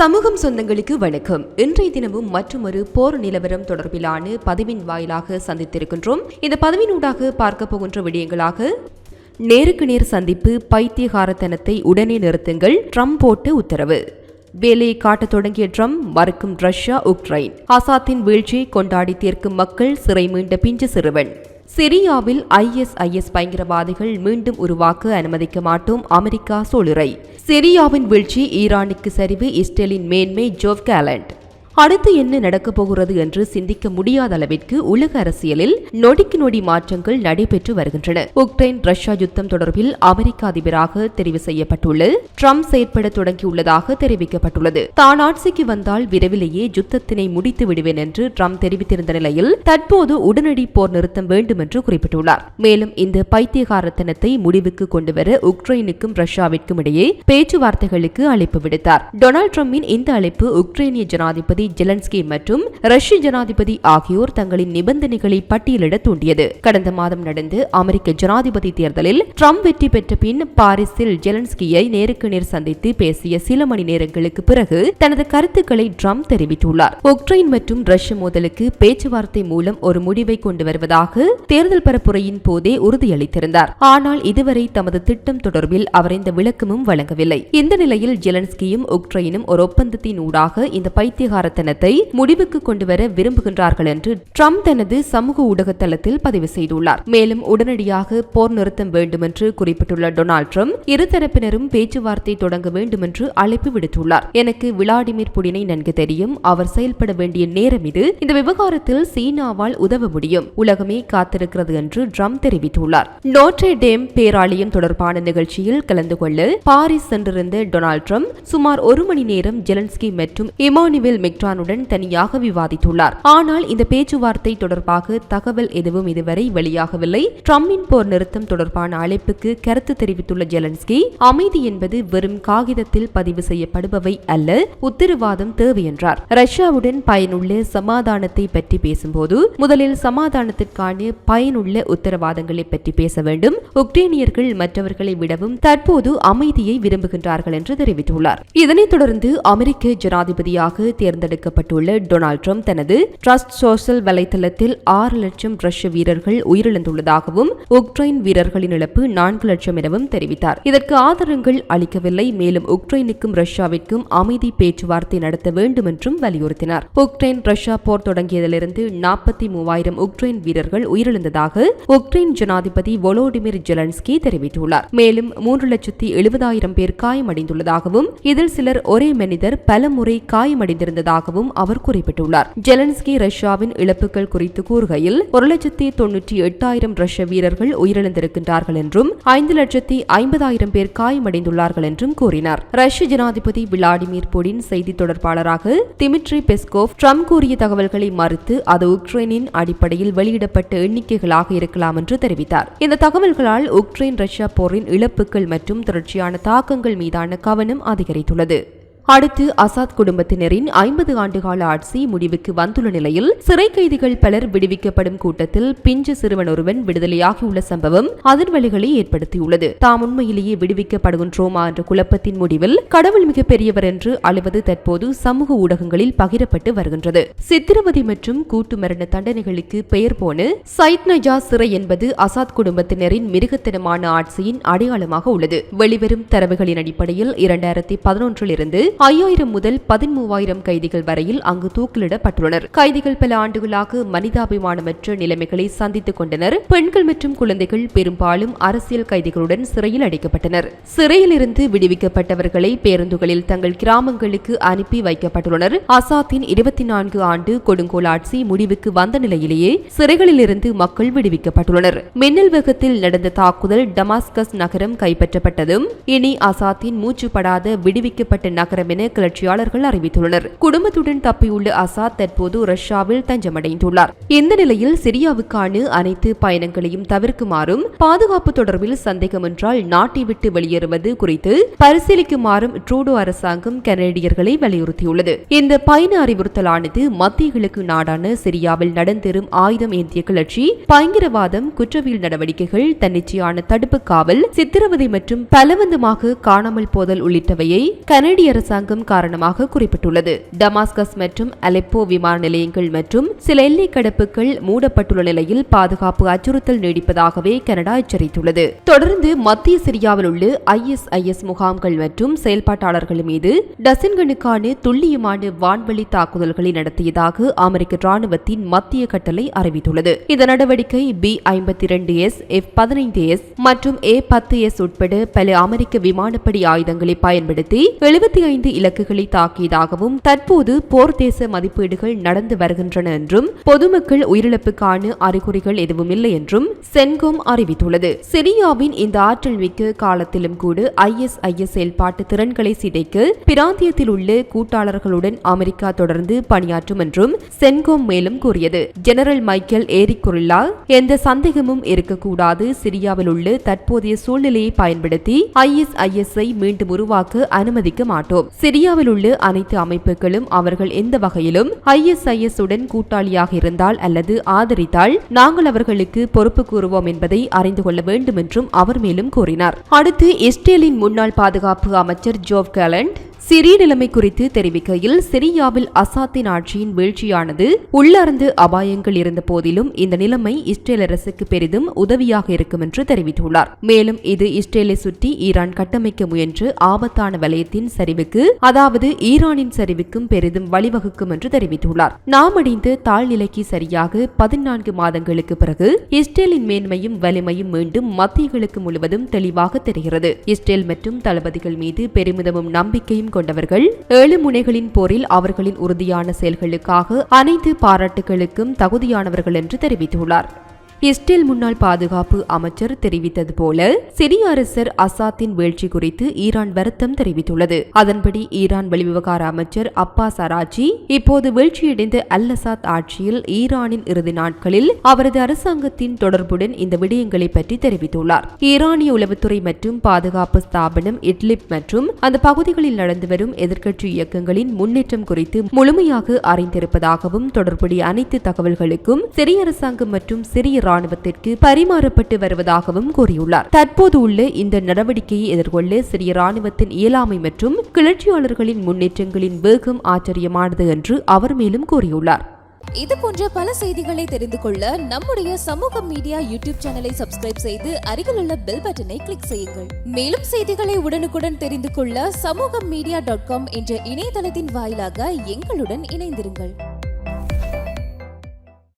சமூகம் சொந்தங்களுக்கு வணக்கம். இன்றைய தினமும் மற்றொரு போர் நிலவரம் தொடர்பிலான பதிவின் வாயிலாக சந்தித்திருக்கின்றோம். இந்த பதிவினூடாக பார்க்க போகின்ற விடயங்களாக நேருக்கு நேர் சந்திப்பு பைத்தியகாரத்தனத்தை உடனே நிறுத்துங்கள் ட்ரம்ப் போட்டு உத்தரவு. வேலையை காட்டத் தொடங்கிய ட்ரம்ப் மறுக்கும் ரஷ்யா உக்ரைன். ஆசாத்தின் வீழ்ச்சியை கொண்டாடி தீர்க்கும் மக்கள் சிறை மீண்ட பிஞ்சு சிறுவன். சிரியாவில் ஐஎஸ்ஐஎஸ் பயங்கரவாதிகள் மீண்டும் உருவாக்க அனுமதிக்க மாட்டோம் அமெரிக்கா சோளுரை. சிரியாவின் வீழ்ச்சி ஈரானுக்கு சரிவு இஸ்ரேலின் மேன்மை ஜோவ் கேலண்ட். அடுத்து என்ன நடக்கப் போகிறது என்று சிந்திக்க முடியாத அளவிற்கு உலக அரசியலில் நொடிக்கு நொடி மாற்றங்கள் நடைபெற்று வருகின்றன. உக்ரைன் ரஷ்யா யுத்தம் தொடர்பில் அமெரிக்க அதிபராக தெரிவு செய்யப்பட்டுள்ள ட்ரம்ப் செயற்பட தொடங்கியுள்ளதாக தெரிவிக்கப்பட்டுள்ளது. தான் ஆட்சிக்கு வந்தால் விரைவிலேயே யுத்தத்தினை முடித்து விடுவேன் என்று ட்ரம்ப் தெரிவித்திருந்த நிலையில் தற்போது உடனடி போர் நிறுத்தம் வேண்டும் என்று குறிப்பிட்டுள்ளார். மேலும் இந்த பைத்தியகாரத்தனத்தை முடிவுக்கு கொண்டுவர உக்ரைனுக்கும் ரஷ்யாவிற்கும் இடையே பேச்சுவார்த்தைகளுக்கு அழைப்பு விடுத்தார். டொனால்டு டிரம்பின் இந்த அழைப்பு உக்ரைனிய ஜனாதிபதி ஜனாதிபதி ஜெலன்ஸ்கி மற்றும் ரஷ்ய ஜனாதிபதி ஆகியோர் தங்களின் நிபந்தனைகளை பட்டியலிட தூண்டியது. கடந்த மாதம் நடந்த அமெரிக்க ஜனாதிபதி தேர்தலில் ட்ரம்ப் வெற்றி பெற்ற பின் பாரிஸில் ஜெலன்ஸ்கியை நேருக்கு நேர் சந்தித்து பேசிய சில மணி நேரங்களுக்கு பிறகு தனது கருத்துக்களை ட்ரம்ப் தெரிவித்துள்ளார். உக்ரைன் மற்றும் ரஷ்ய மோதலுக்கு பேச்சுவார்த்தை மூலம் ஒரு முடிவை கொண்டு வருவதாக தேர்தல் பரப்புரையின் போதே உறுதியளித்திருந்தார். ஆனால் இதுவரை தமது திட்டம் தொடர்பில் அவர் இந்த விளக்கமும் வழங்கவில்லை. இந்த நிலையில் ஜெலன்ஸ்கியும் உக்ரைனும் ஒரு ஒப்பந்தத்தின் ஊடாக இந்த பைத்தியகார பைத்தியகாரத்தனத்தை முடிவுக்கு கொண்டு வர விரும்புகின்றார்கள் என்று ட்ரம்ப் தனது சமூக ஊடக தளத்தில் பதிவு செய்துள்ளார். மேலும் உடனடியாக போர் நிறுத்தம் வேண்டும் என்று குறிப்பிட்டுள்ள டொனால்ட் ட்ரம்ப் இருதரப்பினரும் பேச்சுவார்த்தை தொடங்க வேண்டும் என்று அழைப்பு விடுத்துள்ளார். எனக்கு விளாடிமிர் புடினை நன்கு தெரியும். அவர் செயல்பட வேண்டிய நேரம் இது. இந்த விவகாரத்தில் சீனாவால் உதவ முடியும். உலகமே காத்திருக்கிறது என்று ட்ரம்ப் தெரிவித்துள்ளார். நோட்ரே டேம் பேராலயம் தொடர்பான நிகழ்ச்சியில் கலந்து கொள்ள பாரிஸ் சென்றிருந்த டொனால்ட் ட்ரம்ப் சுமார் ஒரு மணி நேரம் ஜெலன்ஸ்கி மற்றும் இமானுவேல் பெட்ரானுடன் தனியாக விவாதித்துள்ளார். ஆனால் இந்த பேச்சுவார்த்தை தொடர்பாக தகவல் எதுவும் இதுவரை வெளியாகவில்லை. ட்ரம்பின் போர் நிறுத்தம் தொடர்பான அழைப்புக்கு கருத்து தெரிவித்துள்ள ஜெலன்ஸ்கி அமைதி என்பது வெறும் காகிதத்தில் பதிவு செய்யப்படுபவை அல்ல உத்தரவாதம் தேவை என்றார். ரஷ்யாவுடன் பயனுள்ள சமாதானத்தை பற்றி பேசும்போது முதலில் சமாதானத்திற்கான பயனுள்ள உத்தரவாதங்களை பற்றி பேச வேண்டும். உக்ரைனியர்கள் மற்றவர்களை விடவும் தற்போது அமைதியை விரும்புகின்றார்கள் என்று தெரிவித்துள்ளார். இதனைத் தொடர்ந்து அமெரிக்க ஜனாதிபதியாக தேர்ந்தெடுக்கப்பட்டுள்ள டொனால்ட் ட்ரம்ப் தனது ட்ரஸ்ட் சோஷல் வலைதளத்தில் ஆறு லட்சம் ரஷ்ய வீரர்கள் உயிரிழந்துள்ளதாகவும் உக்ரைன் வீரர்களின் இழப்பு நான்கு லட்சம் எனவும் தெரிவித்தார். இதற்கு ஆதாரங்கள் அளிக்கவில்லை. மேலும் உக்ரைனுக்கும் ரஷ்யாவிற்கும் அமைதி பேச்சுவார்த்தை நடத்த வேண்டும் என்றும் வலியுறுத்தினார். உக்ரைன் ரஷ்யா போர் தொடங்கியதிலிருந்து நாற்பத்தி மூவாயிரம் உக்ரைன் வீரர்கள் உயிரிழந்ததாக உக்ரைன் ஜனாதிபதி வொலோடிமிர் ஜெலன்ஸ்கி தெரிவித்துள்ளார். மேலும் மூன்று லட்சத்தி எழுபதாயிரம் பேர் காயமடைந்துள்ளதாகவும் இதில் சிலர் ஒரே மனிதர் பல முறை காயமடைந்திருந்ததாக இருப்பதாகவும் அவர் குறிப்பிட்டுள்ளார். ஜெலன்ஸ்கி ரஷ்யாவின் இழப்புகள் குறித்து கூறுகையில் ஒரு லட்சத்தி தொன்னூற்றி எட்டாயிரம் ரஷ்ய வீரர்கள் உயிரிழந்திருக்கின்றார்கள் என்றும் ஐந்து லட்சத்தி ஐம்பதாயிரம் பேர் காயமடைந்துள்ளார்கள் என்றும் கூறினார். ரஷ்ய ஜனாதிபதி விளாடிமிர் புடின் செய்தி தொடர்பாளராக திமிட்ரி பெஸ்கோவ் ட்ரம்ப் கூறிய தகவல்களை மறுத்து அது உக்ரைனின் அடிப்படையில் வெளியிடப்பட்ட எண்ணிக்கைகளாக இருக்கலாம் என்று தெரிவித்தார். இந்த தகவல்களால் உக்ரைன் ரஷ்யா போரின் இழப்புகள் மற்றும் தொடர்ச்சியான தாக்கங்கள் மீதான கவனம் அதிகரித்துள்ளது. அடுத்து அசாத் குடும்பத்தினரின் ஐம்பது ஆண்டுகால ஆட்சி முடிவுக்கு வந்துள்ள நிலையில் சிறை கைதிகள் பலர் விடுவிக்கப்படும் கூட்டத்தில் பிஞ்சு சிறுவன் ஒருவன் விடுதலையாகியுள்ள சம்பவம் அதிர்வலிகளை ஏற்படுத்தியுள்ளது. தாம் உண்மையிலேயே விடுவிக்கப்படுகின்றோமா என்ற குழப்பத்தின் முடிவில் கடவுள் மிக பெரியவர் என்று அழுவது தற்போது சமூக ஊடகங்களில் பகிரப்பட்டு வருகின்றது. சித்திரவதை மற்றும் கூட்டு மரண தண்டனைகளுக்கு பெயர் போன சைத் நஜா சிறை என்பது அசாத் குடும்பத்தினரின் மிருகத்தனமான ஆட்சியின் அடையாளமாக உள்ளது. வெளிவரும் தரவுகளின் அடிப்படையில் இரண்டாயிரத்தி பதினொன்றில் இருந்து ஐயாயிரம் முதல் பதிமூவாயிரம் கைதிகள் வரையில் அங்கு தூக்கிலிடப்பட்டுள்ளனர். கைதிகள் பல ஆண்டுகளாக மனிதாபிமானமற்ற நிலைமைகளை சந்தித்துக் கொண்டனர். பெண்கள் மற்றும் குழந்தைகள் பெரும்பாலும் அரசியல் கைதிகளுடன் சிறையில் அடைக்கப்பட்டனர். சிறையில் இருந்து விடுவிக்கப்பட்டவர்களை பேருந்துகளில் தங்கள் கிராமங்களுக்கு அனுப்பி வைக்கப்பட்டுள்ளனர். அசாத்தின் இருபத்தி நான்கு ஆண்டு கொடுங்கோல் ஆட்சி முடிவுக்கு வந்த நிலையிலேயே சிறைகளிலிருந்து மக்கள் விடுவிக்கப்பட்டுள்ளனர். மின்னல் வேகத்தில் நடந்த தாக்குதல் டமாஸ்கஸ் நகரம் கைப்பற்றப்பட்டதும் இனி அசாத்தின் மூச்சுப்படாத விடுவிக்கப்பட்ட நகரம் என கிளர்ச்சியாளர்கள் அறிவித்துள்ளனர். குடும்பத்துடன் தப்பியுள்ள அசாத் தற்போது ரஷ்யாவில் தஞ்சமடைந்துள்ளார். இந்த நிலையில் சிரியாவுக்கான அனைத்து பயணங்களையும் தவிர்க்குமாறும் பாதுகாப்பு தொடர்பில் சந்தேகம் என்றால் நாட்டை விட்டு வெளியேறுவது குறித்து பரிசீலிக்குமாறும் ட்ரூடோ அரசாங்கம் கனடியர்களை வலியுறுத்தியுள்ளது. இந்த பயண அறிவுறுத்தலானது மத்திய கிழக்கு நாடான சிரியாவில் நடந்தேறும் ஆயுதம் ஏந்திய கிளர்ச்சி பயங்கரவாதம் குற்றவியல் நடவடிக்கைகள் தன்னிச்சையான தடுப்பு காவல் சித்திரவதை மற்றும் பலவந்தமாக காணாமல் போதல் உள்ளிட்டவையை கனடிய அரசு அரசாங்கம் காரணமாக குறிப்பிட்டுள்ளது. டமாஸ்கஸ் மற்றும் அலெப்போ விமான நிலையங்கள் மற்றும் சில எல்லை கடப்புகள் மூடப்பட்டுள்ள நிலையில் பாதுகாப்பு அச்சுறுத்தல் நீடிப்பதாகவே கனடா எச்சரித்துள்ளது. தொடர்ந்து மத்திய சிரியாவில் உள்ள ஐஎஸ்ஐஎஸ் முகாம்கள் மற்றும் செயல்பாட்டாளர்கள் மீது டசன்கணுக்கான துல்லியமான வான்வழி தாக்குதல்களை நடத்தியதாக அமெரிக்க ராணுவத்தின் மத்திய கட்டளை அறிவித்துள்ளது. இந்த நடவடிக்கை பி ஐம்பத்தி இரண்டு எஸ் எஃப் பதினைந்து எஸ் மற்றும் ஏ பத்து எஸ் உட்பட பல அமெரிக்க விமானப்படை ஆயுதங்களை பயன்படுத்தி எழுபத்தி ஐந்து இலக்குகளை தாக்கியதாகவும் தற்போது போர் தேச மதிப்பீடுகள் நடந்து வருகின்றன என்றும் பொதுமக்கள் உயிரிழப்புக்கான அறிகுறிகள் எதுவும் இல்லை என்றும் சென்கோம் அறிவித்துள்ளது. சிரியாவின் இந்த ஆற்றல் மிக்க காலத்திலும் கூட ஐஎஸ்ஐஎஸ் செயல்பாட்டு திறன்களை சிதைக்க பிராந்தியத்தில் உள்ள கூட்டாளர்களுடன் அமெரிக்கா தொடர்ந்து பணியாற்றும் என்றும் சென்கோம் மேலும் கூறியது. ஜெனரல் மைக்கேல் ஏரிக்குரில்லா எந்த சந்தேகமும் இருக்கக்கூடாது சிரியாவில் உள்ள தற்போதைய சூழ்நிலையை பயன்படுத்தி ஐஎஸ்ஐஎஸ்ஐ ஐ மீண்டும் உருவாக்க அனுமதிக்க மாட்டோம். சிரியாவில் உள்ள அனைத்து அமைப்புகளும் அவர்கள் எந்த வகையிலும் ஐஎஸ்ஐஎஸ் உடன் கூட்டாளியாக இருந்தால் அல்லது ஆதரித்தால் நாங்கள் அவர்களுக்கு பொறுப்பு கூறுவோம் என்பதை அறிந்து கொள்ள வேண்டும் என்றும் அவர் மேலும் கூறினார். அடுத்து இஸ்ரேலின் முன்னாள் பாதுகாப்பு அமைச்சர் ஜோவ் கேலண்ட் சிரிய நிலைமை குறித்து தெரிவிக்கையில் சிரியாவில் அசாத்தின் ஆட்சியின் வீழ்ச்சியானது உள்ளார்ந்து அபாயங்கள் இருந்த போதிலும் இந்த நிலைமை இஸ்ரேல் அரசுக்கு பெரிதும் உதவியாக இருக்கும் என்று தெரிவித்துள்ளார். மேலும் இது இஸ்ரேலை சுற்றி ஈரான் கட்டமைக்க முயன்று ஆபத்தான வலயத்தின் சரிவுக்கு அதாவது ஈரானின் சரிவுக்கும் பெரிதும் வழிவகுக்கும் என்று தெரிவித்துள்ளார். நாம் அடைந்த தாழ்நிலைக்கு சரியாக பதினான்கு மாதங்களுக்கு பிறகு இஸ்ரேலின் மேன்மையும் வலிமையும் மீண்டும் மத்தியர்களுக்கு முழுவதும் தெளிவாக தெரிகிறது. இஸ்ரேல் மற்றும் தளபதிகள் மீது பெருமிதமும் நம்பிக்கையும் கொண்டவர்கள். ஏழு முனைகளின் போரில் அவர்களின் உறுதியான செயல்களுக்காக அனைத்து பாராட்டுகளுக்கும் தகுதியானவர்கள் என்று தெரிவித்துள்ளார். இஸ்ரேல் முன்னாள் பாதுகாப்பு அமைச்சர் தெரிவித்தது போல சிரிய அரசர் அசாத்தின் வீழ்ச்சி குறித்து ஈரான் வருத்தம் தெரிவித்துள்ளது. அதன்படி ஈரான் வெளிவிவகார அமைச்சர் அப்பாஸ் சராஜி இப்போது வீழ்ச்சியடைந்த அல் அசாத் ஆட்சியில் ஈரானின் இறுதி நாட்களில் அவரது அரசாங்கத்தின் தொடர்புடன் இந்த விடயங்களை பற்றி தெரிவித்துள்ளார். ஈரானிய உளவுத்துறை மற்றும் பாதுகாப்பு ஸ்தாபனம் இட்லிப் மற்றும் அந்த பகுதிகளில் நடந்து வரும் எதிர்க்கட்சி இயக்கங்களின் முன்னேற்றம் குறித்து முழுமையாக அறிந்திருப்பதாகவும் தொடர்புடைய அனைத்து தகவல்களுக்கும் சிரிய அரசாங்கம் மற்றும் சிறிய ராணுவத்திற்கு பரிமாறப்பட்டு வருவதாகவும் கூறியுள்ளார். தற்போது உள்ள இந்த நடவடிக்கையை எதிர்கொள்ள சிறிய ராணுவத்தின் இயலாமை மற்றும் கிளர்ச்சியாளர்களின் முன்னேற்றங்களின் வேகம் ஆச்சரியமானது என்று அவர் மேலும் கூறியுள்ளார். இது போன்ற பல செய்திகளை தெரிந்து கொள்ள நம்முடைய சமூக மீடியா யூடியூப் சேனலை சப்ஸ்கிரைப் செய்து அருகிலுள்ள பெல் பட்டனை கிளிக் செய்யுங்கள். மேலும் செய்திகளை உடனுக்குடன் தெரிந்து கொள்ள சமூக மீடியா டாட் காம் என்ற இணையதளத்தின் வாயிலாக எங்களுடன் இணைந்திருங்கள்.